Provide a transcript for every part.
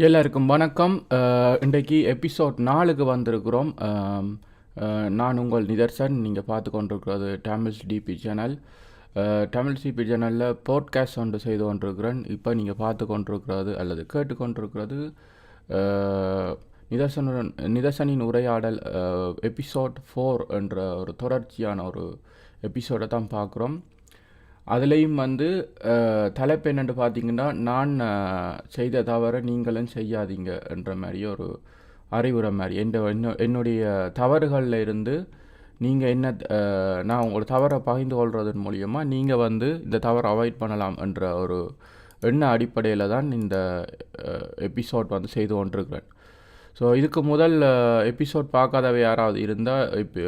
எல்லாருக்கும் வணக்கம். இன்றைக்கு எபிசோட் நாலுக்கு வந்திருக்கிறோம். நான் உங்கள் நிதர்சன். நீங்கள் பார்த்து கொண்டிருக்கிறது Tamils DP channel Tamil DP சேனலில் போட்காஸ்ட் ஒன்று செய்து கொண்டிருக்கிறேன். இப்போ நீங்கள் பார்த்து கொண்டிருக்கிறது அல்லது கேட்டு கொண்டிருக்கிறது நிதர்சனுடன் நிதர்சனின் உரையாடல் எபிசோட் ஃபோர் என்ற ஒரு தொடர்ச்சியான ஒரு எபிசோடை தான் பார்க்குறோம். அதுலேயும் வந்து தலைப்பு என்னென்னு பார்த்தீங்கன்னா நான் செய்த தவறை நீங்களும் செய்யாதீங்க என்ற மாதிரி ஒரு அறிவுரை மாதிரி. என் என்ன- என்னுடைய தவறுகளில் இருந்து நீங்கள் என்ன நான் உங்களோட தவறை பகிர்ந்து கொள்வதன் மூலியமாக நீங்கள் வந்து இந்த தவறை அவாய்ட் பண்ணலாம் என்ற ஒரு எண்ண அடிப்படையில் தான் இந்த எபிசோட் வந்து செய்து கொண்டிருக்கிறேன். ஸோ இதுக்கு முதல் எபிசோட் பார்க்காதவை யாராவது இருந்தால் இப்போ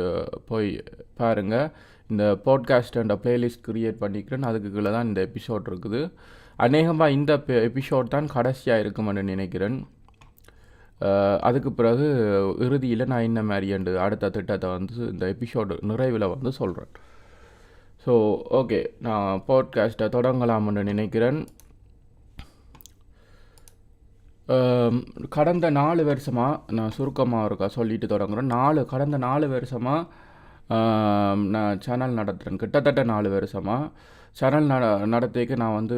போய் பாருங்கள் இந்த பாட்காஸ்ட் அண்ட் பிளேலிஸ்ட் க்ரியேட் பண்ணிக்கிறேன். அதுக்கு கீழே தான் இந்த எபிசோட் இருக்குது. அநேகமாக இந்த எபிசோட் தான் கடைசியாக இருக்குமென்னு நினைக்கிறேன். அதுக்கு பிறகு இறுதியில் நான் என்ன மாதிரி அடுத்த திட்டத்தை வந்து இந்த எபிசோடு நிறைவில் வந்து சொல்கிறேன் ஸோ ஓகே நான் பாட்காஸ்ட்டை தொடங்கலாம்னு நினைக்கிறேன். கடந்த நாலு வருஷமாக நான் சுருக்கமாக இருக்கா சொல்லிட்டு தொடங்குறேன். நாலு கடந்த நாலு வருஷமாக நான் சேனல் நடத்துகிறேன் கிட்டத்தட்ட நாலு வருஷமாக சேனல் நட நடத்திக்கு நான் வந்து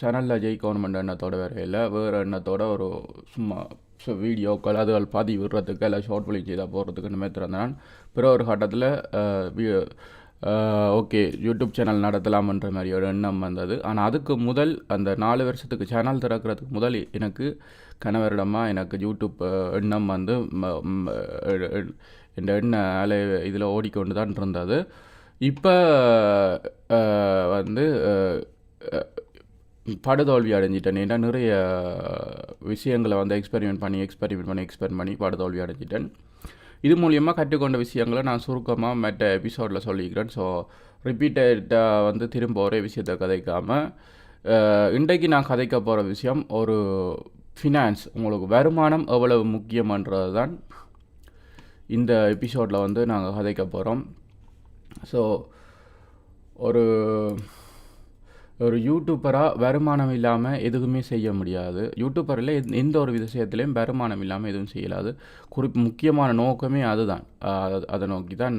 சேனலில் ஜெயிக்கணுமென்ற எண்ணத்தோட வரையில் வேறு எண்ணத்தோட ஒரு சும்மா ஸோ வீடியோக்கள் அதுகள் பாதி விடுறதுக்கு இல்லை ஷார்ட் ஃபிலிம் செய்தால் போடுறதுக்கு இந்த திறந்தான். பிற ஒரு கட்டத்தில் ஓகே யூடியூப் சேனல் நடத்தலாம்ன்ற மாதிரி ஒரு எண்ணம் வந்தது. ஆனால் அதுக்கு முதல் அந்த நாலு வருஷத்துக்கு சேனல் திறக்கிறதுக்கு முதல் எனக்கு கணவரிடமாக எனக்கு யூடியூப் எண்ணம் வந்து ம- இந்த எண்ண அலை இதில் ஓடிக்கொண்டு தான் இருந்தது இப்போ வந்து படுதோல்வி அடைஞ்சிட்டேன். ஏன்னா நிறைய விஷயங்களை வந்து எக்ஸ்பெரிமெண்ட் பண்ணி எக்ஸ்பெரிமெண்ட் பண்ணி எக்ஸ்பெரிமெண்ட் பண்ணி படுதோல்வி அடைஞ்சிட்டேன். இது மூலியமாக கற்றுக்கொண்ட விஷயங்களை நான் சுருக்கமாக மற்ற எபிசோடில் சொல்லிக்கிறேன். ஸோ ரிப்பீட்டடாக வந்து திரும்ப ஒரே விஷயத்தை கதைக்காமல் இன்றைக்கு நான் கதைக்க போகிற விஷயம் ஒரு ஃபினான்ஸ் உங்களுக்கு வருமானம் எவ்வளவு முக்கியமன்றது தான் இந்த எபிசோடில் வந்து நாங்கள் கதைக்க போகிறோம் ஸோ ஒரு ஒரு யூடியூப்பராக வருமானம் இல்லாமல் எதுவுமே செய்ய முடியாது. யூடியூப்பரில் எந்த- எந்த ஒரு விஷயத்துலையும் வருமானம் இல்லாமல் எதுவும் செய்யலாது. குறிப் முக்கியமான நோக்கமே அதுதான். அதை நோக்கி தான்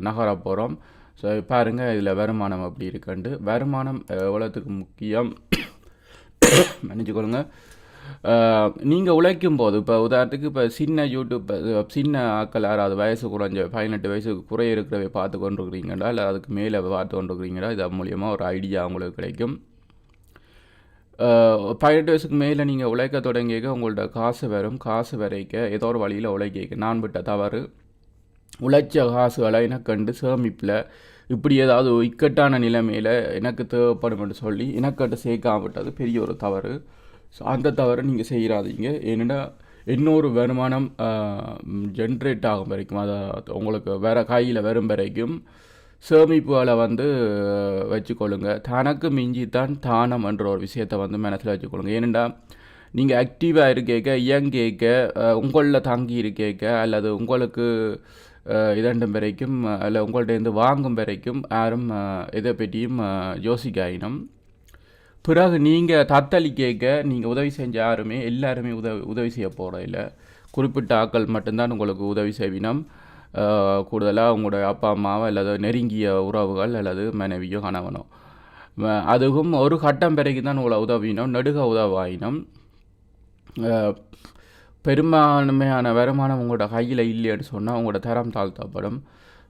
நகர போகிறோம் ஸோ பாருங்கள் இதில் வருமானம் அப்படி இருக்குன்ட்டு. வருமானம் எவ்வளோத்துக்கு முக்கியம்? நினச்சிக்கொள்ளுங்கள் நீங்கள் உழைக்கும் போது இப்போ உதாரணத்துக்கு இப்போ சின்ன யூடியூப் சின்ன ஆக்கள் யாராவது வயசு குறைஞ்ச பதினெட்டு வயசுக்கு குறைய இருக்கிறவை பார்த்து கொண்டிருக்கிறீங்களா? இல்லை அதுக்கு மேலே பார்த்து கொண்டிருக்கிறீங்களா? இது மூலியமாக ஒரு ஐடியா உங்களுக்கு கிடைக்கும். பதினெட்டு வயசுக்கு மேலே நீங்கள் உழைக்க தொடங்கிக்க உங்கள்ட்ட காசு வரும். காசு வரைக்க ஏதோ ஒரு வழியில் உழைக்க நான் விட்ட தவறு. உழைச்ச காசுகளை எனக்கு கண்டு சேமிப்பில் இப்படி ஏதாவது இக்கட்டான நிலைமையில் எனக்கு தேவைப்படும் என்று சொல்லி எனக்கிட்ட சேர்க்காம விட்டது பெரிய ஒரு தவறு. ஸோ அந்த தவிர நீங்கள் செய்கிறாதீங்க ஏன்னா இன்னொரு வருமானம் ஜென்ரேட் ஆகும் வரைக்கும் அதை உங்களுக்கு வேறு கையில் வரும் வரைக்கும் சேமிப்புகளை வந்து வச்சுக்கொள்ளுங்க. தனக்கு மிஞ்சி தான் தானம் என்ற ஒரு விஷயத்தை வந்து மனசில் வச்சுக்கொள்ளுங்க. ஏனெண்டா நீங்கள் ஆக்டிவாக இருக்கேக்க இயங்கேக்க உங்களில் தங்கி இருக்கேக்க அல்லது உங்களுக்கு இதண்டும் வரைக்கும் அல்ல உங்கள்கிட்ட வாங்கும் வரைக்கும் யாரும் இதை பற்றியும் யோசிக்காயினும். பிறகு நீங்கள் தத்தளி கேட்க நீங்கள் உதவி செஞ்ச யாருமே எல்லாருமே உதவி உதவி செய்ய போகிறதில்ல குறிப்பிட்ட ஆட்கள் மட்டும்தான் உங்களுக்கு உதவி செய்வினம். கூடுதலாக உங்களுடைய அப்பா அம்மாவோ அல்லது நெருங்கிய உறவுகள் அல்லது மனைவியோ கணவனோ. அதுவும் ஒரு கட்டம் பிறகு தான் உங்களை உதவினோம் நெடுக உதவாயினும். பெரும்பான்மையான வருமானம் உங்களோட கையில் இல்லைன்னு சொன்னால் உங்களோட தரம் தாழ்த்தப்படும்.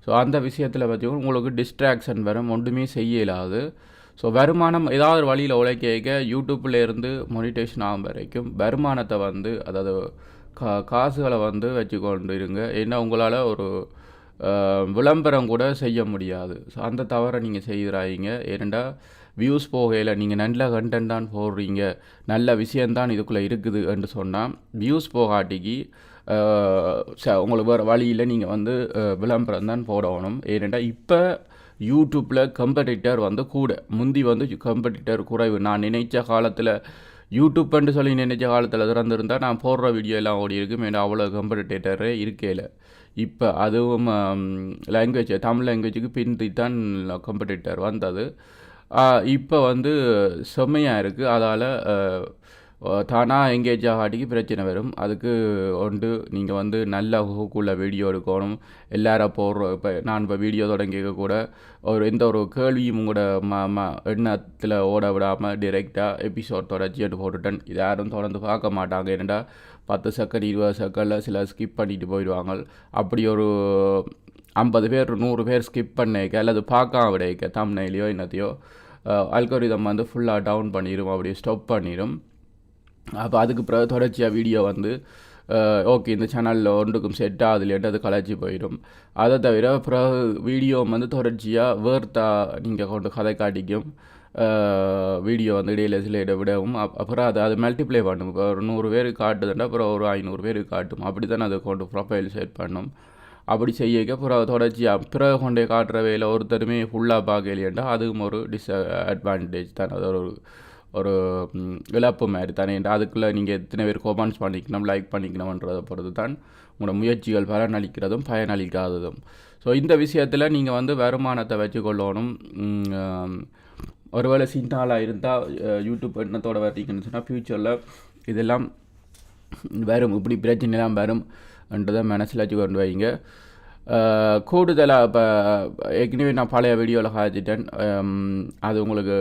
ஸோ அந்த விஷயத்தில் பார்த்தீங்கன்னா உங்களுக்கு டிஸ்ட்ராக்ஷன் வரும் ஒன்றுமே செய்யலாது. ஸோ வருமானம் ஏதாவது ஒரு வழியில் உழைக்க யூடியூப்லேருந்து மொனிடேஷன் ஆகும் வரைக்கும் வருமானத்தை வந்து அதாவது கா காசுகளை வந்து வச்சுக்கொண்டு இருங்க ஏன்னா உங்களால் ஒரு விளம்பரம் கூட செய்ய முடியாது. ஸோ அந்த தவறை நீங்கள் செய்கிறாயிங்க ஏனெண்டா வியூஸ் போகையில் நீங்கள் நல்ல கண்டென்ட் தான் போடுறீங்க. நல்ல விஷயந்தான் இதுக்குள்ளே இருக்குது என்று சொன்னால் வியூஸ் போகாட்டிக்கு ச- உங்களுக்கு வேறு வழியில் நீங்கள் வந்து விளம்பரம் தான் போடணும். ஏனெண்டா இப்போ யூடியூப்பில் கம்பெடிட்டர் வந்து கூட முந்தி வந்து கம்பெடிட்டர் குறைவு. நான் நினைச்ச காலத்தில் யூடியூப்னு சொல்லி நினைச்ச காலத்தில் திறந்திருந்தா நான் போடுற வீடியோ எல்லாம் ஓடி இருக்கும். ஏன்னா அவ்வளோ கம்பெடிட்டரே இருக்கையில் இப்போ அதுவும் லாங்குவேஜ் தமிழ் லாங்குவேஜுக்கு பிந்தி தான் கம்பெடிட்டர் வந்தது இப்போ வந்து செம்மையாக இருக்குது அதால் தானாக எங்கேஜ் ஆகாட்டிக்கு பிரச்சனை வரும். அதுக்கு ஒன்று நீங்கள் வந்து நல்ல ஹூக்குள்ள வீடியோ எடுக்கணும். எல்லாரும் போடுற இப்போ நான் இப்போ வீடியோ தொடங்கிக்க கூட ஒரு எந்த ஒரு கேள்வியும் உங்களோட ம ம எண்ணத்தில் ஓட விடாமல் டிரெக்டாக எபிசோட் தொடர்ச்சிட்டு போட்டுட்டேன். இது யாரும் தொடர்ந்து பார்க்க மாட்டாங்க. ஏன்னா பத்து செகண்ட் இருபது செகண்டில் சில ஸ்கிப் பண்ணிட்டு போயிடுவாங்க. அப்படி ஒரு ஐம்பது பேர் நூறு பேர் ஸ்கிப் பண்ணிக்க அல்லது பார்க்காம விடைக்க தம்னையிலையோ என்னத்தையோ அல்கோரிதம் வந்து ஃபுல்லாக டவுன் பண்ணிடும் அப்படியே ஸ்டாப் பண்ணிடும் அப்போ அதுக்கு பிறகு தொடர்ச்சியாக வீடியோ வந்து ஓகே இந்த சேனலில் ஒன்றுக்கும் செட் ஆகுதுலேன்ட்டு அது கலைச்சி போயிடும். அதை தவிர பிறகு வீடியோ வந்து தொடர்ச்சியாக வேர்த்தா நீங்கள் கொண்டு கதை காட்டிக்கும். வீடியோ வந்து இடையில சில இட விடவும் அப் அப்புறம் அது அது மல்டிப்ளை பண்ணும். இப்போ ஒரு நூறு பேருக்கு காட்டுதுன்னா அப்புறம் ஒரு ஐநூறு பேருக்கு காட்டும். அப்படி தானே அதை கொண்டு ப்ரொஃபைல் செட் பண்ணும். அப்படி செய்யக்க பிறகு தொடர்ச்சியாக பிறகு கொண்டே காட்டுற வேலை ஒருத்தருமே ஃபுல்லாக பார்க்கலையேண்டா அதுவும் ஒரு டிஸ் அட்வான்டேஜ் தானே. அது ஒரு ஒரு இழப்பு மாதிரி தானே? அதுக்குள்ளே நீங்கள் எத்தனை பேர் கோமெண்ட்ஸ் பண்ணிக்கணும் லைக் பண்ணிக்கணுன்றதை பொறுத்து தான் உங்களோட முயற்சிகள் பலனளிக்கிறதும் பயனளிக்காததும். ஸோ இந்த விஷயத்தில் நீங்கள் வந்து வருமானத்தை வச்சுக்கொள்ளணும். ஒருவேளை சின்னாலாக இருந்தால் யூடியூப் எண்ணத்தோட வரீங்கன்னு சொன்னால் ஃப்யூச்சரில் இதெல்லாம் வரும். இப்படி பிரச்சனைலாம் வரும் என்றதை மனசில் வச்சு கொண்டு வைங்க. கூடுதலாக இப்போ ஏற்கனவே நான் பழைய வீடியோவில் காய்ச்சிட்டேன் அது உங்களுக்கு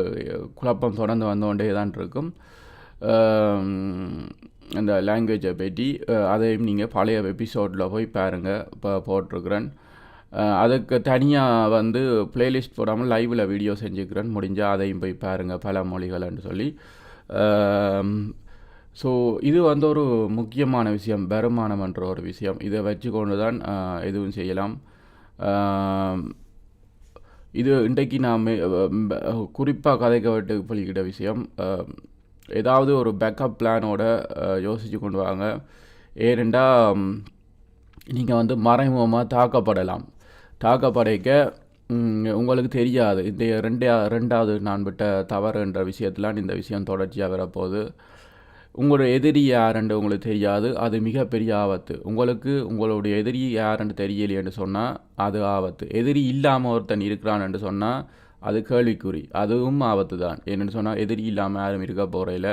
குழப்பம் தொடர்ந்து வந்தோண்டே தான் இருக்கும். அந்த லாங்குவேஜை பற்றி அதையும் நீங்கள் பழைய எபிசோடில் போய் பாருங்கள் இப்போ போட்டிருக்கிறேன். அதுக்கு தனியாக வந்து பிளேலிஸ்ட் போடாமல் லைவில் வீடியோ செஞ்சுக்கிறேன். முடிஞ்சால் அதையும் போய் பாருங்கள் பல மொழிகள்னு சொல்லி. ஸோ இது வந்து ஒரு முக்கியமான விஷயம் வருமானம்ன்ற ஒரு விஷயம். இதை வச்சு கொண்டு தான் எதுவும் செய்யலாம். இது இன்றைக்கு நாம் குறிப்பாக கதைக்க விட்டு பழிக்கிட்ட விஷயம். ஏதாவது ஒரு பேக்கப் பிளானோட யோசித்து கொண்டு வாங்க. ஏனெண்டா நீங்கள் வந்து மறைமுகமாக தாக்கப்படலாம். தாக்கப்படைக்க உங்களுக்கு தெரியாது. இந்த ரெண்டே ரெண்டாவது நான் விட்ட தவறுன்ற விஷயத்தில் இந்த விஷயம் தொடர்ச்சியாக வரப்போகுது. உங்களோட எதிரி யாருன்னு உங்களுக்கு தெரியாது. அது மிகப்பெரிய ஆபத்து. உங்களுக்கு உங்களுடைய எதிரி யாருன்னு தெரியலையேன்னு சொன்னால் அது ஆபத்து. எதிரி இல்லாமல் ஒருத்தன் இருக்கிறான்னு சொன்னால் அது கேள்விக்குறி. அதுவும் ஆபத்து தான் என்னென்னு சொன்னால் எதிரி இல்லாமல் யாரும் இருக்க போகிறதில்ல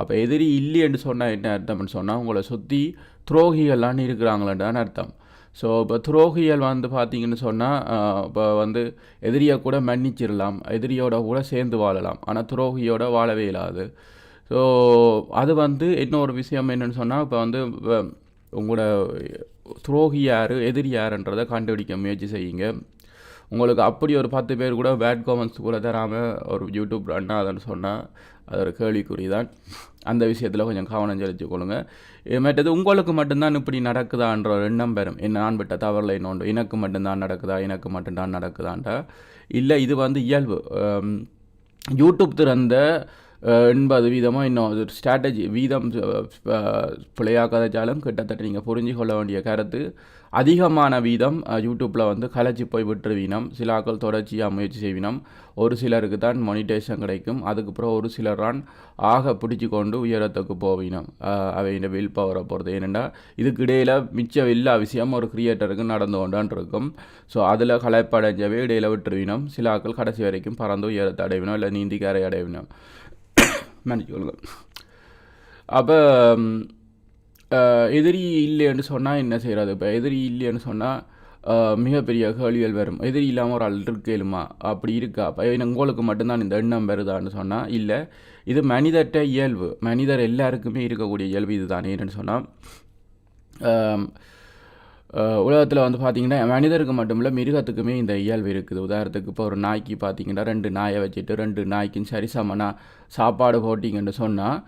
அப்போ எதிரி இல்லைன்னு சொன்னால் என்ன அர்த்தம்னு சொன்னால் உங்களை சுற்றி துரோகிகள்லாம் இருக்கிறாங்களேன்னு அர்த்தம். ஸோ இப்போ துரோகிகள் வந்து பார்த்தீங்கன்னு சொன்னால் இப்போ வந்து எதிரியை கூட மன்னிச்சிடலாம். எதிரியோட கூட சேர்ந்து வாழலாம். ஆனால் துரோகியோட வாழவே இல்லாது ஸோ அது வந்து இன்னொரு விஷயம் என்னென்னு சொன்னால் இப்போ வந்து உங்களோட துரோகி யார் எதிரி யாருன்றதை கண்டுபிடிக்க முயற்சி செய்யுங்க. உங்களுக்கு அப்படி ஒரு பத்து பேர் கூட பேட் காமெண்ட்ஸ் கூட தராமல் ஒரு யூடியூப் ரன் ஆகுதுன்னு சொன்னால் அது ஒரு கேள்விக்குறி தான். அந்த விஷயத்தில் கொஞ்சம் கவனம் செலுத்தி கொள்ளுங்கள் மற்றது உங்களுக்கு மட்டும்தான் இப்படி நடக்குதான்ற ஒரு எண்ணம் பெறும் என்ன நான் விட்ட தவறில் இன்னொன்று எனக்கு மட்டும்தான் நடக்குதா எனக்கு மட்டும்தான் நடக்குதான்டா இல்லை இது வந்து இயல்பு. யூடியூப் திறந்த எண்பது வீதமாக இன்னும் அது ஸ்ட்ராட்டஜி வீதம் பிழையாக்காதாலும் கிட்டத்தட்ட நீங்கள் புரிஞ்சு கொள்ள வேண்டிய கருத்து. அதிகமான வீதம் யூடியூப்பில் வந்து கலைச்சி போய் விட்டுருவீனம். சில ஆக்கள் தொடர்ச்சியாக முயற்சி செய்வினம். ஒரு சிலருக்கு தான் மொனிடேஷன் கிடைக்கும். அதுக்கப்புறம் ஒரு சிலர் தான் ஆக பிடிச்சி கொண்டு உயரத்துக்கு போவினம். அவையின் வில் பவரை பொறுத்து. ஏனெண்டா இதுக்கு இடையில் மிச்சம் எல்லா அவசியம் ஒரு கிரியேட்டருக்கு நடந்து கொண்டான் இருக்கும் ஸோ அதில் கலைப்படைஞ்சவே இடையில் விட்டுருவினம். சில ஆக்கள் கடைசி வரைக்கும் பறந்து உயரத்தை அடைவினோம் இல்லை நீந்தி கரை அடைவினோம் மன்னிச்சுக்கொள்ளுங்க அப்போ எதிரி இல்லைன்னு சொன்னால் என்ன செய்கிறது இப்போ எதிரி இல்லைன்னு சொன்னால் மிகப்பெரிய கேள்விகள் வரும். எதிரி இல்லாமல் ஒரு ஆள் இருக்கேலுமா அப்படி இருக்கா? அப்போ உங்களுக்கு மட்டும்தான் இந்த எண்ணம் வருதான்னு சொன்னால் இல்லை. இது மனிதர்கிட்ட இயல்பு. மனிதர் எல்லாருக்குமே இருக்கக்கூடிய இயல்பு இது தான் என்னென்னு சொன்னால் உலகத்தில் வந்து பார்த்திங்கன்னா மனிதருக்கு மட்டும் இல்லை மிருகத்துக்குமே இந்த இயல்பு இருக்குது. உதாரணத்துக்கு இப்போ ஒரு நாய்க்கு பார்த்தீங்கன்னா ரெண்டு நாயை வச்சுட்டு ரெண்டு நாய்க்கும் சரிசமனாக சாப்பாடு போட்டிங்கன்னு சொன்னால்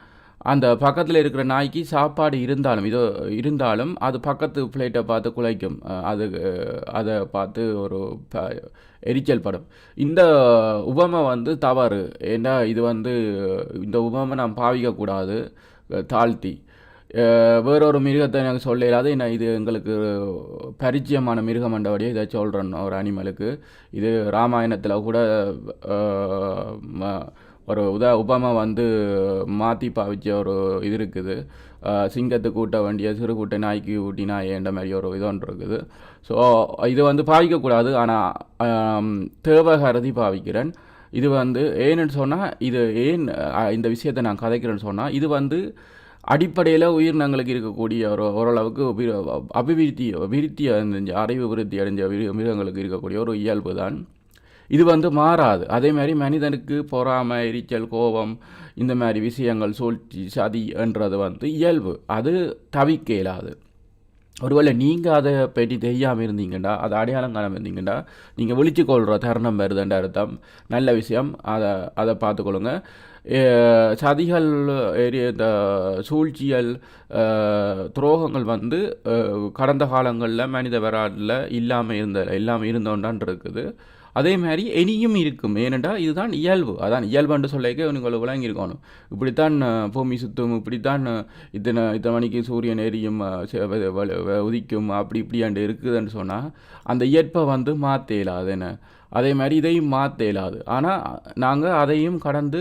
அந்த பக்கத்தில் இருக்கிற நாய்க்கு சாப்பாடு இருந்தாலும் இதோ இருந்தாலும் அது பக்கத்து பிளேட்டை பார்த்து குலைக்கும். அது அதை பார்த்து ஒரு எரிச்சல் படம். இந்த உபமை வந்து தவறு. ஏன்னா இது வந்து இந்த உபமை நாம் பாவிக்கக்கூடாது தாழ்த்தி. வேறொரு மிருகத்தை எனக்கு சொல்ல இல்லாத நான் இது எங்களுக்கு பரிச்சயமான மிருகம் என்றபடியே இதை சொல்கிறேன் ஒரு அனிமலுக்கு. இது ராமாயணத்தில் கூட ஒரு உதா உபமா வந்து மாற்றி பாவிச்ச ஒரு இது இருக்குது. சிங்கத்துக்கு கூட்ட வேண்டிய சிறு கூட்ட நாய்க்கு ஊட்டி நாயன்ற மாதிரி ஒரு இது ஒன்று இருக்குது. ஸோ இது வந்து பாவிக்கக்கூடாது ஆனால் தேவகரதி பாவிக்கிறேன். இது வந்து ஏன்னு சொன்னால் இது ஏன் இந்த விஷயத்தை நான் கதைக்கிறேன்னு சொன்னால் இது வந்து அடிப்படையில் உயிரினங்களுக்கு இருக்கக்கூடிய ஒரு ஓரளவுக்கு அபிவிருத்தி விருத்தி அடைஞ்ச அறிவு விருத்தி அடைஞ்ச மிருகங்களுக்கு இருக்கக்கூடிய ஒரு இயல்பு தான். இது வந்து மாறாது. அதே மாதிரி மனிதனுக்கு பொறாமை எரிச்சல் கோபம் இந்த மாதிரி விஷயங்கள் சூழ்ச்சி சதி என்றது வந்து இயல்பு. அது தவிக்க இயலாது. ஒருவேளை நீங்கள் அதை பற்றி தெரியாமல் இருந்தீங்கன்னா அதை அடையாளம் காணாமல் இருந்தீங்கன்னா நீங்கள் விழிச்சு கொள்கிற தருணம் வருதுன்ற அர்த்தம். நல்ல விஷயம். அதை அதை பார்த்துக்கொள்ளுங்க. சதிகள் இந்த சூழ்ச்சியல் துரோகங்கள் வந்து கடந்த காலங்களில் மனித வரலாற்றில் இல்லாமல் இருந்த இல்லாமல் இருந்தோண்டான் இருக்குது அதே மாதிரி இனியும் இருக்கும் ஏனென்றால் இதுதான் இயல்பு அதான் இயல்புன்னு சொல்லிக்க உங்களுக்கு விளங்கியிருக்கணும் இப்படித்தான் பூமி சுத்தும் இப்படித்தான் இத்தனை இத்தனை மணிக்கு சூரியன் எரியும் உதிக்கும் அப்படி இப்படியாண்டு இருக்குதுன்னு சொன்னால் அந்த இயற்பை வந்து மாற்ற இயலாது என்ன அதே மாதிரி இதையும் மாற்ற இயலாது. ஆனால் நாங்கள் அதையும் கடந்து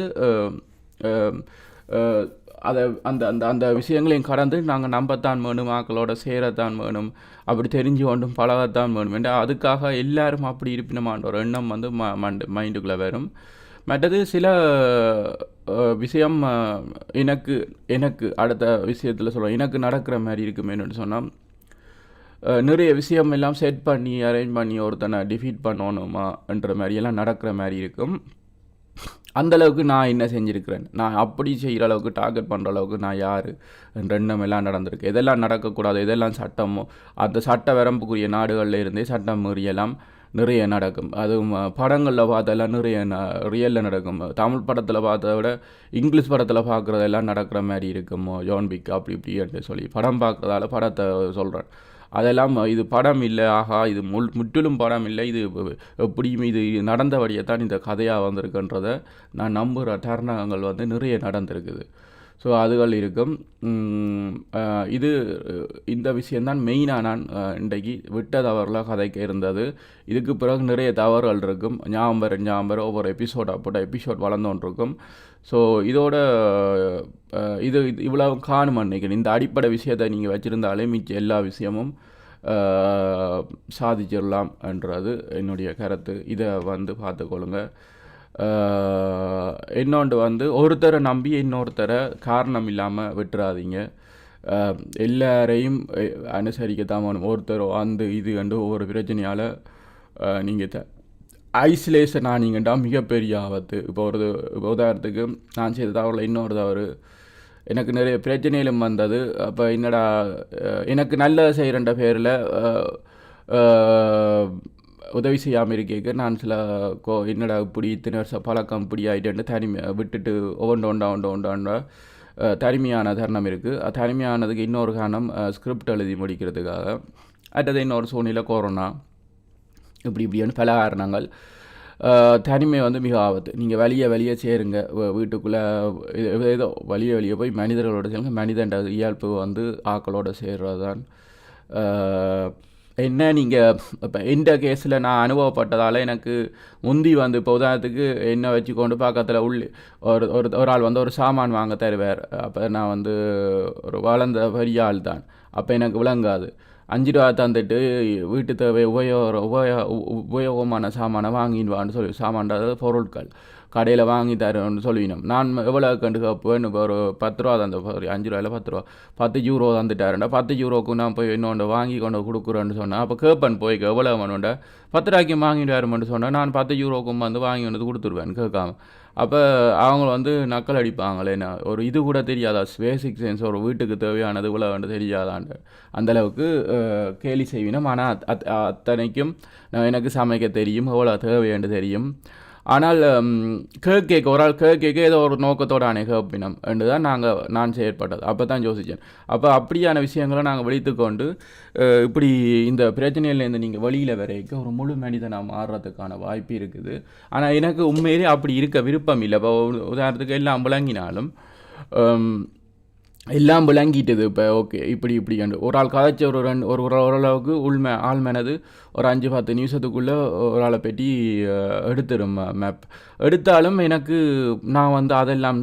அதை அந்த அந்த அந்த விஷயங்களையும் கடந்து நாங்கள் நம்பத்தான் வேணும் ஆக்களோட சேரத்தான் வேணும் அப்படி தெரிஞ்சு கொண்டும் பழகத்தான் வேணும் என்ற அதுக்காக எல்லாரும் அப்படி இருப்பினமான்ற ஒரு எண்ணம் வந்து ம மண்டு மைண்டுக்குள்ளே வரும். மற்றது சில விஷயம் எனக்கு எனக்கு அடுத்த விஷயத்தில் சொல்லுவோம் எனக்கு நடக்கிற மாதிரி இருக்குமேனு சொன்னால் நிறைய விஷயம் எல்லாம் செட் பண்ணி அரேஞ்ச் பண்ணி ஒருத்தனை டிஃபீட் பண்ணணுமான்ற மாதிரியெல்லாம் நடக்கிற மாதிரி இருக்கும். அந்தளவுக்கு நான் என்ன செஞ்சுருக்கிறேன்? நான் அப்படி செய்கிற அளவுக்கு டார்கெட் பண்ணுற அளவுக்கு நான் யார்? ரெண்டும் எல்லாம் நடந்திருக்கு. எதெல்லாம் நடக்கக்கூடாது எதெல்லாம் சட்டமோ அந்த சட்ட வரம்புக்குரிய நாடுகளில் இருந்தே சட்டம் மீறியெல்லாம் நிறைய நடக்கும். அதுவும் படங்களில் பார்த்தெல்லாம் நிறைய ரியலில் நடக்கும். தமிழ் படத்தில் பார்த்தத விட இங்கிலீஷ் படத்தில் பார்க்குறதெல்லாம் நடக்கிற மாதிரி இருக்கும். ஜான் பிக் அப்படி இப்படின்ட்டு சொல்லி படம் பார்க்குறதால படத்தை சொல்கிறேன் அதெல்லாம் இது படம் இல்லை ஆஹா இது முள் முற்றிலும் படம் இல்லை இது எப்படியும் இது நடந்தபடியே தான் இந்த கதையாக வந்திருக்குன்றதை நான் நம்புகிற தருணங்கள் வந்து நிறைய நடந்திருக்குது. ஸோ அதுகள் இருக்கும். இது இந்த விஷயந்தான் மெயினாக நான் இன்றைக்கு விட்ட தவறில் கதைக்க இருந்தது. இதுக்கு பிறகு நிறைய தவறுகள் இருக்கும். ஞாபகம் ஞாபகம் ஒவ்வொரு எபிசோட் அப்போட எபிசோட் வளர்ந்தோன்னு இருக்கும் ஸோ இதோட இது இது இவ்வளவு காணும் நினைக்கிறேன் இந்த அடிப்படை விஷயத்தை நீங்கள் வச்சுருந்தாலே மிச்ச எல்லா விஷயமும் சாதிச்சிடலாம் என்றது என்னுடைய கருத்து. இதை வந்து பார்த்துக்கொள்ளுங்கள் இன்னொன்று வந்து ஒருத்தரை நம்பி இன்னொருத்தரை காரணம் இல்லாமல் விட்டுறாதீங்க. எல்லாரையும் அனுசரிக்கத்தான் வேணும். ஒருத்தர் அந்த இது கண்டு ஒவ்வொரு பிரச்சனையால் நீங்கள் த ஐசோலேஷன் ஆனீங்கண்டா மிகப்பெரிய ஆபத்து. இப்போ ஒரு இப்போ உதாரணத்துக்கு நான் செய்த தவறில் இன்னொரு தவறு. எனக்கு நிறைய பிரச்சனைகளும் வந்தது. அப்போ என்னடா எனக்கு நல்ல செய்கிறன்ற பேரில் உதவி செய்யாமல் இருக்கேக்கு. நான் சில கோ என்னடா இப்படி இத்தனை வருஷம் பழக்கம் இப்படி ஆகிட்டு தனிமை விட்டுட்டு ஒவ்வொன்று ஒன்றா ஒன்று ஒன்றாண்ட தனிமையான தருணம் இருக்குது தனிமையானதுக்கு இன்னொரு காரணம் ஸ்கிரிப்ட் எழுதி முடிக்கிறதுக்காக. அடுத்தது இன்னொரு சூழ்நிலை கொரோனா இப்படி இப்படின்னு பல காரணங்கள். தனிமை வந்து மிக ஆபத்து. நீங்கள் வெளியே வெளியே சேருங்க. வீட்டுக்குள்ளே இது- ஏதோ வெளியே வெளியே போய் மனிதர்களோட சேருங்க மனிதன்ற இயல்பு வந்து ஆக்களோட சேர்றது தான் என்ன நீங்கள் இப்போ இந்த கேஸில் நான் அனுபவப்பட்டதால் எனக்கு முந்தி வந்து இப்போ உதாரணத்துக்கு என்ன வச்சுக்கொண்டு பக்கத்தில் உள்ளே ஒரு ஒரு ஒரு ஆள் வந்து ஒரு சாமான் வாங்க தருவார். அப்போ நான் வந்து ஒரு வளர்ந்த பெரிய ஆள் தான். அப்போ எனக்கு விளங்காது. அஞ்சு ரூபா தந்துட்டு வீட்டு தேவை உபயோக உபயோக உ- உபயோகமான சாமானை வாங்கிடுவான்னு சொல்லி சாமான்றது பொருட்கள். கடையில் வாங்கி தரேன்னு சொல்லினோம். நான் எவ்வளோ கண்டு கேட்பேன் இப்போ ஒரு பத்து ரூபா தந்த ஒரு அஞ்சு ரூபாயில் பத்து ரூபா. பத்து யூரோ தந்துட்டாருண்டா பத்து யூரோக்கு நான் போய் இன்னொன்று வாங்கி கொண்டு கொடுக்குறேன்னு சொன்னேன் அப்போ கேட்பேன் போய் எவ்வளோ வேணும்டா? பத்து ரூபாய்க்கு வாங்கிட்டு வரமென்னு சொன்னேன் நான் பத்து யூரோக்கும் வந்து வாங்கி வந்து கொடுத்துருவேன் கேட்காம. அப்போ அவங்க வந்து நக்கல் அடிப்பாங்களே நான் ஒரு இது கூட தெரியாதா? பேசிக் சென்ஸ் ஒரு வீட்டுக்கு தேவையானது இவ்வளோ வந்து தெரியாதாண்டு அந்தளவுக்கு கேலி செய்வினோம். ஆனால் அத் அத்தனைக்கும் நான் எனக்கு சமைக்க தெரியும் எவ்வளோ தேவைன்னு தெரியும். ஆனால் கேக் கேக் ஒரு ஆள் கேக் கேட்க ஏதோ ஒரு நோக்கத்தோட அணை கேட்பினம் என்று தான் நாங்கள் நான் செயற்பட்டது அப்போ தான் யோசித்தேன் அப்போ அப்படியான விஷயங்களை நாங்கள் வெளித்துக்கொண்டு இப்படி இந்த பிரச்சனையிலேருந்து நீங்கள் வெளியில் வரைக்கும் ஒரு முழு மனிதனாக மாறுறதுக்கான வாய்ப்பு இருக்குது ஆனால் எனக்கு உண்மையிலே அப்படி இருக்க விருப்பம் இல்லை இப்போ உதாரணத்துக்கு எல்லாம் விளங்கினாலும் எல்லாம் விளங்கிட்டது இப்போ ஓகே இப்படி இப்படி கண்டு ஒரு ஆள் கதைச்ச ஒரு ரெண்டு ஒரு ஓரளவுக்கு உள்ம ஆள் மேனது ஒரு அஞ்சு பத்து நிமிஷத்துக்குள்ளே ஒரு ஆளை பற்றி எடுத்துரும் மேப் எடுத்தாலும் எனக்கு நான் வந்து அதெல்லாம்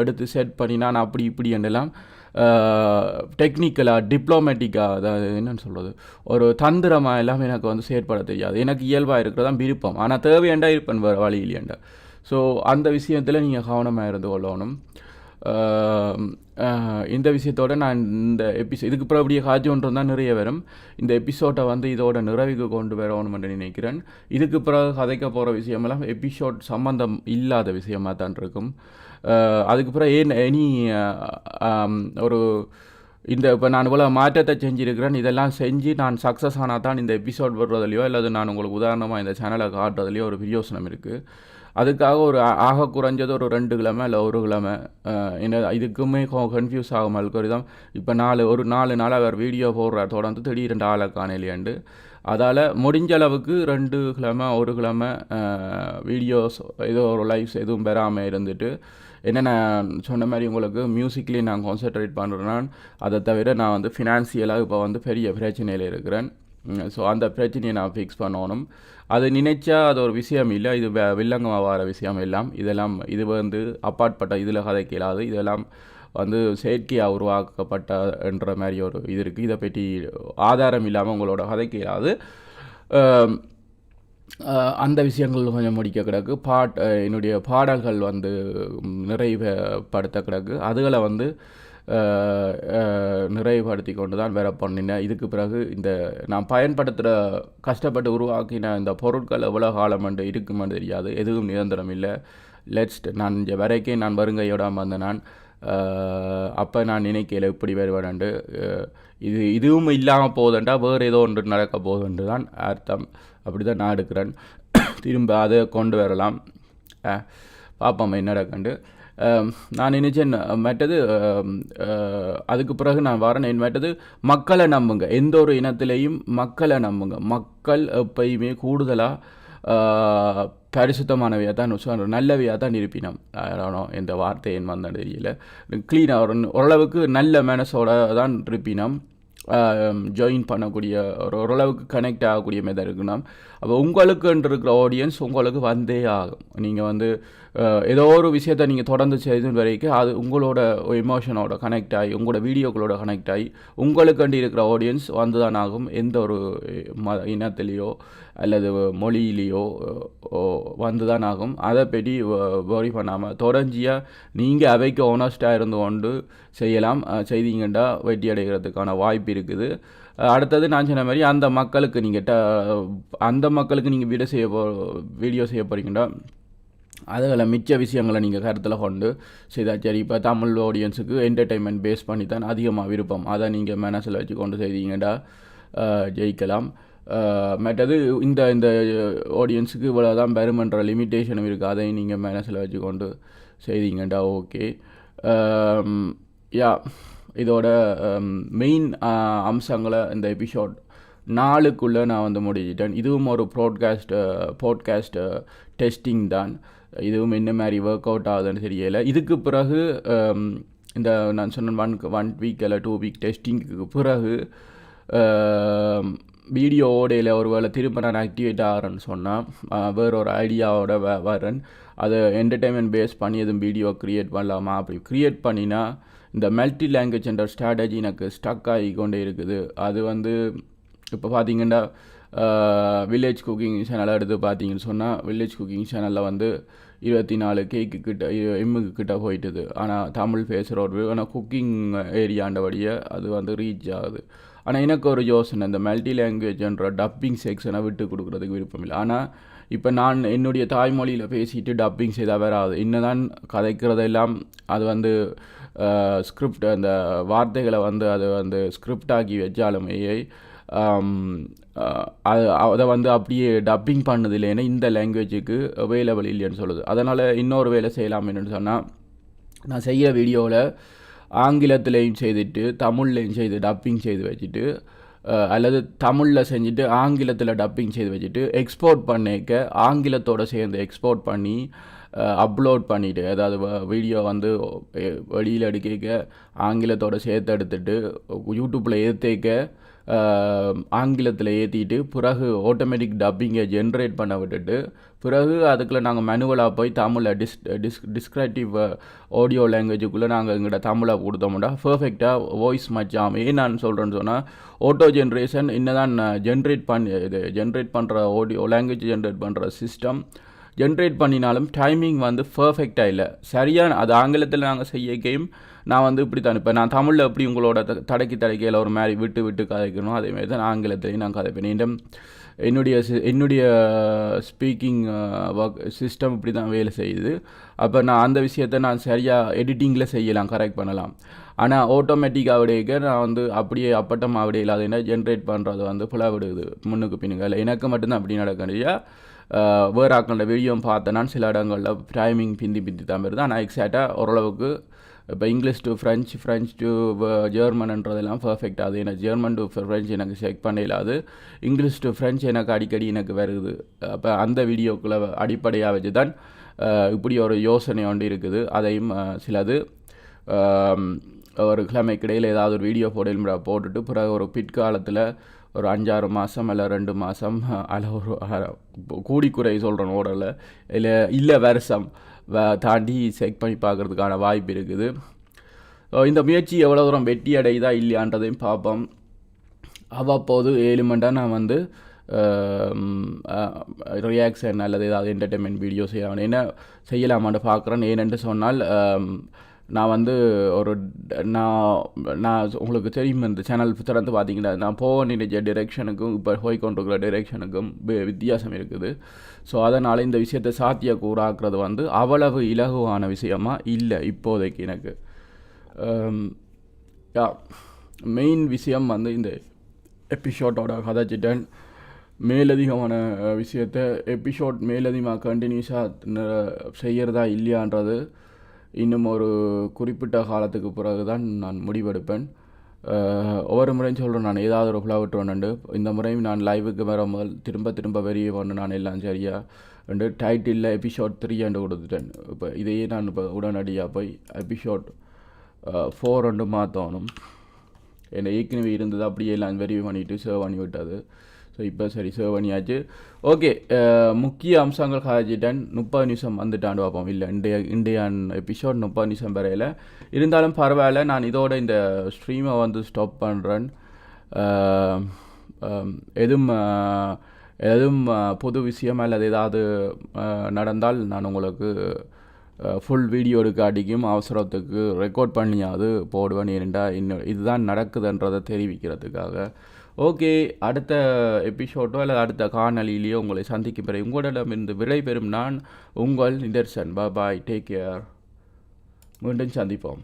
எடுத்து செட் பண்ணி நான் அப்படி இப்படி என்றெல்லாம் டெக்னிக்கலாக டிப்ளோமேட்டிக்காக அதாவது என்னென்னு சொல்கிறது ஒரு தந்திரமாக எல்லாம் எனக்கு வந்து செயற்பட தெரியாது. எனக்கு இயல்பாக இருக்கிறதான் விருப்பம். ஆனால் தேவையாண்டா இருப்பேன் வேறு வழி இல்லையாண்டா ஸோ அந்த விஷயத்தில் நீங்கள் கவனமாக இருந்து கொள்ளணும். இந்த விஷயத்தோட நான் இந்த எபிசோட் இதுக்கு அப்புறம் அப்படியே காட்சி ஒன்று தான் நிறைய வரும். இந்த எபிசோட்டை வந்து இதோட நிறைவுக்கு கொண்டு வரணும் என்று நினைக்கிறேன். இதுக்கு பிறகு கதைக்க போகிற விஷயமெல்லாம் எபிசோட் சம்பந்தம் இல்லாத விஷயமாக தான் இருக்கும். அதுக்கு பிறகு ஏன் எனி ஒரு இந்த இப்போ நான் இவ்வளோ மாற்றத்தை செஞ்சுருக்கிறேன். இதெல்லாம் செஞ்சு நான் சக்ஸஸ் ஆனால் தான் இந்த எபிசோட் வர்றதுலையோ அல்லது நான் உங்களுக்கு உதாரணமாக இந்த சேனலை காட்டுறதுலையோ ஒரு பிரியோசனம் இருக்குது அதுக்காக ஒரு ஆக குறைஞ்சது ஒரு ரெண்டு கிழமை இல்லை ஒரு கிழமை. என்ன இதுக்குமே கன்ஃபியூஸ் ஆகும் அல்கோரிதம் இப்போ நாலு ஒரு நாலு நாள் அவர் வீடியோ போடுறார் தொடர்ந்து திடீரெண்டு ஆளை காணலையாண்டு அதால் முடிஞ்ச அளவுக்கு ரெண்டு கிழமை ஒரு கிழமை வீடியோஸ் ஏதோ ஒரு லைவ்ஸ் எதுவும் பெறாமல் இருந்துட்டு என்ன நான் சொன்ன மாதிரி உங்களுக்கு மியூசிக்லேயும் நான் கான்சென்ட்ரேட் பண்ணுறேன்னா அதை தவிர நான் வந்து ஃபினான்சியலாக இப்போ வந்து பெரிய பிரச்சனையில் இருக்கிறேன். ஸோ அந்த பிரச்சனையை நான் ஃபிக்ஸ் பண்ணணும். அது நினைச்சா அது ஒரு விஷயம் இல்லை. இது வெ- வில்லங்கமாக வர விஷயம் எல்லாம். இதெல்லாம் இது வந்து அப்பாற்பட்ட இதில் கதைக்கு இல்லாது இதெல்லாம் வந்து செயற்கையாக உருவாக்கப்பட்ட என்ற மாதிரி ஒரு இது இருக்குது இதை பற்றி ஆதாரம் இல்லாமல் உங்களோட கதைக்கு இல்லாது அந்த விஷயங்கள் கொஞ்சம் முடிக்க கிடக்கு. பாட் என்னுடைய பாடல்கள் வந்து ம், நிறைவுபடுத்த கிடக்கு. அதுகளை வந்து நிறைவுபடுத்தி கொண்டு தான் வேலை பண்ணினேன். இதுக்கு பிறகு இந்த நான் பயன்படுத்துகிற கஷ்டப்பட்டு உருவாக்கின இந்த பொருட்கள் எவ்வளோ காலம் என்று தெரியாது. எதுவும் நிரந்தரம் இல்லை. லெட்ஸ்ட் நான் இங்கே வரைக்கும் நான் வருங்கையோட வந்த நான் அப்போ நான் நினைக்கல இப்படி வருவேன்ண்டு இது இதுவும் இல்லாமல் போகுதுண்டா வேறு ஏதோ ஒன்று நடக்க போகுதுன்று தான் அர்த்தம். அப்படி தான் நான் எடுக்கிறேன். திரும்ப அதை கொண்டு வரலாம். பார்ப்போம் என்ன நடக்குண்டு. நான் நினைச்சேன் அஹ், மற்றது அதுக்கு பிறகு நான் வரேன் என் மற்றது மக்களை நம்புங்க. எந்த ஒரு இனத்திலையும் மக்களை நம்புங்க. மக்கள் எப்பயுமே கூடுதலாக பரிசுத்தமானவையாக தான் சொல்கிறேன் நல்லவையாக தான் இருப்பினம். ஆனோ இந்த வார்த்தை என் வந்த தெரியல க்ளீனாக ஓரளவுக்கு நல்ல மனசோட தான் இருப்பினம். ஜாயின் பண்ணக்கூடிய ஒரு ஓரளவுக்கு கனெக்ட் ஆகக்கூடிய மாதிரி இருக்குன்னா அப்போ உங்களுக்குன்ற இருக்கிற ஆடியன்ஸ் உங்களுக்கு வந்தே ஆகும். நீங்கள் வந்து ஏதோ ஒரு விஷயத்தை நீங்கள் தொடர்ந்து செய்து வரைக்கும் அது உங்களோட எமோஷனோட கனெக்ட் ஆகி உங்களோட வீடியோக்களோட கனெக்ட் ஆகி உங்களுக்கண்டு இருக்கிற ஆடியன்ஸ் வந்து தான் ஆகும். எந்த ஒரு ம இனத்திலேயோ அல்லது மொழியிலேயோ வந்து தான் ஆகும். அதை பற்றி வரி பண்ணாமல் தொடர்ச்சியாக நீங்கள் அவைக்கு ஓனஸ்டாக இருந்து கொண்டு செய்யலாம். அஹ், செய்தீங்கன்னா வெற்றி அடைகிறதுக்கான வாய்ப்பு இருக்குது. அடுத்தது நான் சொன்ன மாதிரி அந்த மக்களுக்கு நீங்கள் ட அந்த மக்களுக்கு நீங்கள் வீடியோ செய்ய போ வீடியோ செய்ய போகிறீங்கன்னா அதில் மிச்ச விஷயங்களை நீங்கள் கருத்தில் கொண்டு செய்தால் சரி. இப்போ தமிழ் ஆடியன்ஸுக்கு என்டர்டெயின்மெண்ட் பேஸ் பண்ணி தான் அதிகமாக விருப்பம். அதை நீங்கள் மனசில் வச்சு கொண்டு செய்தீங்கடா ஜெயிக்கலாம். மற்றது இந்த இந்த ஆடியன்ஸுக்கு இவ்வளோ தான் பெருமன்ற லிமிட்டேஷனும் இருக்குது அதையும் நீங்கள் மனசில் வச்சு கொண்டு செய்தீங்கடா ஓகே. யா இதோட மெயின் அம்சங்களை இந்த எபிசோட் நாளுக்குள்ளே நான் வந்து முடிச்சிட்டேன். இதுவும் ஒரு ப்ராட்காஸ்ட் பாட்காஸ்ட் டெஸ்டிங் தான். இதுவும் என்ன மாதிரி ஒர்க் அவுட் ஆகுதுன்னு தெரியலை. இதுக்கு பிறகு இந்த நான் சொன்ன ஒன் ஒன் வீக் இல்லை டூ வீக் டெஸ்டிங்க்கு பிறகு வீடியோ ஓடையில் ஒரு வேளை திரும்ப நான் ஆக்டிவேட் ஆகிறேன்னு சொன்னால் வேற ஒரு ஐடியாவோட வ வரேன். அதை என்டர்டெயின்மெண்ட் பேஸ் பண்ணி எதுவும் வீடியோ க்ரியேட் பண்ணலாமா? அப்படி க்ரியேட் பண்ணினா இந்த மல்டி லாங்குவேஜ்ன்ற ஸ்ட்ராட்டஜி எனக்கு ஸ்டக் ஆகி கொண்டே இருக்குது. அது வந்து இப்போ பார்த்தீங்கன்னா வில்லேஜ் குக்கிங் சேனலாக எடுத்து பார்த்தீங்கன்னு சொன்னால் வில்லேஜ் குக்கிங் சேனலில் வந்து இருபத்தி நாலு கேக்கு கிட்ட எம்முக்கு கிட்ட போயிட்டுது. ஆனால் தமிழ் பேசுகிற ஒரு ஆனால் குக்கிங் ஏரியாண்டபடியே அது வந்து ரீச் ஆகுது. ஆனால் எனக்கு ஒரு யோசனை இந்த மல்டி லாங்குவேஜ்ன்ற டப்பிங் செக்ஷனை விட்டு கொடுக்குறதுக்கு விருப்பம் இல்லை. ஆனால் இப்போ நான் என்னுடைய தாய்மொழியில் பேசிட்டு டப்பிங் செய்தால் வராது. இன்னதான் கதைக்கிறதெல்லாம் அது வந்து ஸ்கிரிப்ட் அந்த வார்த்தைகளை வந்து அது வந்து ஸ்கிரிப்ட் ஆக்கி வச்சாலுமே அது அதை வந்து அப்படியே டப்பிங் பண்ணது இல்லைன்னா இந்த லாங்குவேஜுக்கு அவைலபிள் இல்லைன்னு சொல்லுது. அதனால் இன்னொரு வேலை செய்யலாம் என்னென்னு சொன்னால் நான் செய்கிற வீடியோவில் ஆங்கிலத்துலேயும் செய்துட்டு தமிழ்லையும் செய்து டப்பிங் செய்து வச்சுட்டு அல்லது தமிழில் செஞ்சுட்டு ஆங்கிலத்தில் டப்பிங் செய்து வச்சுட்டு எக்ஸ்போர்ட் பண்ணிக்க ஆங்கிலத்தோடு சேர்ந்து எக்ஸ்போர்ட் பண்ணி அப்லோட் பண்ணிவிட்டு அதாவது வீடியோ வந்து வெளியில் எடுக்க ஆங்கிலத்தோட சேர்த்து எடுத்துட்டு யூடியூப்பில் ஏற்றிக்க ஆங்கிலத்தில் ஏற்றிட்டு பிறகு ஆட்டோமேட்டிக் டப்பிங்கை ஜென்ரேட் பண்ண விட்டுட்டு பிறகு அதுக்குள்ளே நாங்கள் மேனுவலாக போய் தமிழில் டிஸ் டிஸ் டிஸ்கிரிப்டிவ் ஆடியோ லாங்குவேஜுக்குள்ளே நாங்கள் எங்கள்கிட்ட தமிழை கொடுத்தோம்னா பர்ஃபெக்டாக வாய்ஸ் மச்சாம் ஏன் நான் சொல்கிறேன்னு சொன்னால் ஆட்டோ ஜென்ரேஷன் இன்னதான் ஜென்ரேட் பண்ணி இது ஜென்ரேட் பண்ணுற ஆடியோ லாங்குவேஜ் ஜென்ரேட் பண்ணுற சிஸ்டம் ஜென்ரேட் பண்ணினாலும் டைமிங் வந்து பர்ஃபெக்டாக இல்லை. சரியான அது ஆங்கிலத்தில் நாங்கள் செய்ய கேம் நான் வந்து இப்படி தான் இப்போ நான் தமிழில் எப்படி உங்களோட த- தடக்கி தடக்கையில் ஒரு மாதிரி விட்டு விட்டு கதைக்கணும் அதேமாதிரி தான் ஆங்கிலத்திலையும் நான் கதைப்பேன். என்னிடம் என்னுடைய சி- என்னுடைய ஸ்பீக்கிங் ஒர்க் சிஸ்டம் இப்படி தான் வேலை செய்யுது. அப்போ நான் அந்த விஷயத்தை நான் சரியாக எடிட்டிங்கில் செய்யலாம் கரெக்ட் பண்ணலாம். ஆனால் ஆட்டோமேட்டிக்காக விடைக்க நான் வந்து அப்படியே அப்பட்டம் விட இல்லாத என்ன ஜென்ரேட் பண்ணுறது வந்து ஃபுல்லாக விடுது முன்னுக்கு பின்னுக்கு. இல்லை எனக்கு மட்டும்தான் அப்படி நடக்கணும் வேறு ஆக்களோட வீடியோ பார்த்தேன்னா சில இடங்களில் டைமிங் பிந்தி பிந்தி தான் வருது ஆனால் எக்ஸாக்டாக ஓரளவுக்கு இப்போ English to French French to ஜெர்மன்ன்றதெல்லாம் perfect அது எனக்கு ஜெர்மன் டு ஃப்ரெஞ்ச் எனக்கு செக் பண்ண அது இங்கிலீஷ் டு ஃப்ரெஞ்ச் எனக்கு அடிக்கடி எனக்கு வருது அப்போ அந்த வீடியோக்குள்ளே அடிப்படையாக வச்சு தான் இப்படி ஒரு யோசனை ஒன்று இருக்குது அதையும் சிலது ஒரு கிழமைக்கிடையில் ஏதாவது ஒரு வீடியோ போட போட்டுட்டு பிறகு ஒரு பிற்காலத்தில் ஒரு அஞ்சாறு மாதம் இல்லை ரெண்டு மாதம் அல்ல ஒரு அஹ், கூடிக்குறை சொல்கிறேன் ஓடல இல்லை இல்லை வருஷம் வ- தாண்டி செக் பண்ணி பார்க்கறதுக்கான வாய்ப்பு இருக்குது. இந்த முயற்சி எவ்வளோ தூரம் வெற்றி அடையுதா இல்லையான்றதையும் பார்ப்போம். அவ்வப்போது ஏழு மணி நான் வந்து ரியாக்ஷன் அல்லது ஏதாவது என்டர்டெயின்மெண்ட் வீடியோ செய்யலாம். என்ன செய்யலாமான்னு பார்க்குறேன். ஏனென்று சொன்னால் நான் வந்து ஒரு நான் நான் உங்களுக்கு தெரியும் இந்த சேனல் திறந்து பார்த்தீங்கன்னா நான் போக நினைச்ச டிரெக்ஷனுக்கும் இப்போ போய் கொண்டிருக்கிற டிரெக்ஷனுக்கும் வித்தியாசம் இருக்குது. ஸோ அதனால் இந்த விஷயத்தை சாத்தியக்கூறாக்குறது வந்து அவ்வளவு இலகுவான விஷயமா? இல்லை இப்போதைக்கு எனக்கு. யா மெயின் விஷயம் வந்து இந்த எபிசோட்டோட கதைச்சிட்டேன். மேலதிகமான விஷயத்தை விஷயத்த எபிசோட் மேலதிகமாக கண்டினியூஸாக செய்கிறதா இல்லையான்றது. இன்னும் ஒரு குறிப்பிட்ட காலத்துக்கு பிறகு தான் நான் முடிவெடுப்பேன். ஒவ்வொரு முறையும் சொல்கிறேன் நான் ஏதாவது ஒரு ஃபுல்லாக விட்டுருவேன் இந்த முறையும் நான் லைவுக்கு வர முதல் திரும்ப திரும்ப வெளியே வந்து நான் எல்லாம் சரியா ரெண்டு டைட்டிலில் எபிசோட் த்ரீ அண்டு கொடுத்துட்டேன். இப்போ இதையே நான் இப்போ உடனடியாக போய் எபிசோட் ஃபோர் ரெண்டு மாற்றணும் என்னை ஏற்கனவே இருந்தது அப்படியே எல்லாம் வெரிஃபை பண்ணிவிட்டு சேவ் பண்ணி விட்டது. ஸோ இப்போ சரி. சேவ் பண்ணியாச்சு ஓகே uh, முக்கிய அம்சங்கள் காய்ச்சிட்டேன் முப்பது நிமிஷம் வந்துட்டாண்டு பார்ப்போம் இல்லை இன்றைய இண்டியான் எபிசோட் முப்பது நிமிஷம் வரையில். இருந்தாலும் பரவாயில்ல நான் இதோட இந்த ஸ்ட்ரீமை வந்து ஸ்டாப் பண்ணுறேன் uh, um, எதுவும் uh, எதுவும் புது விஷயம் அல்லது ஏதாவது நடந்தால் நான் உங்களுக்கு ஃபுல் வீடியோ எடுக்காட்டிக்கும் அவசரத்துக்கு ரெக்கார்ட் பண்ணியாவது போடுவேன். ஏனெண்டா இன்னும் இதுதான் நடக்குதுன்றதை தெரிவிக்கிறதுக்காக. ஓகே அடுத்த எபிசோட்டோ அல்லது அடுத்த காணொலியிலேயோ உங்களை சந்திக்கும் பிறகு உங்களிடமிருந்து விடைபெறும் நான் உங்கள் நிதர்சன். பாய் டேக் கேர் மீண்டும் சந்திப்போம்.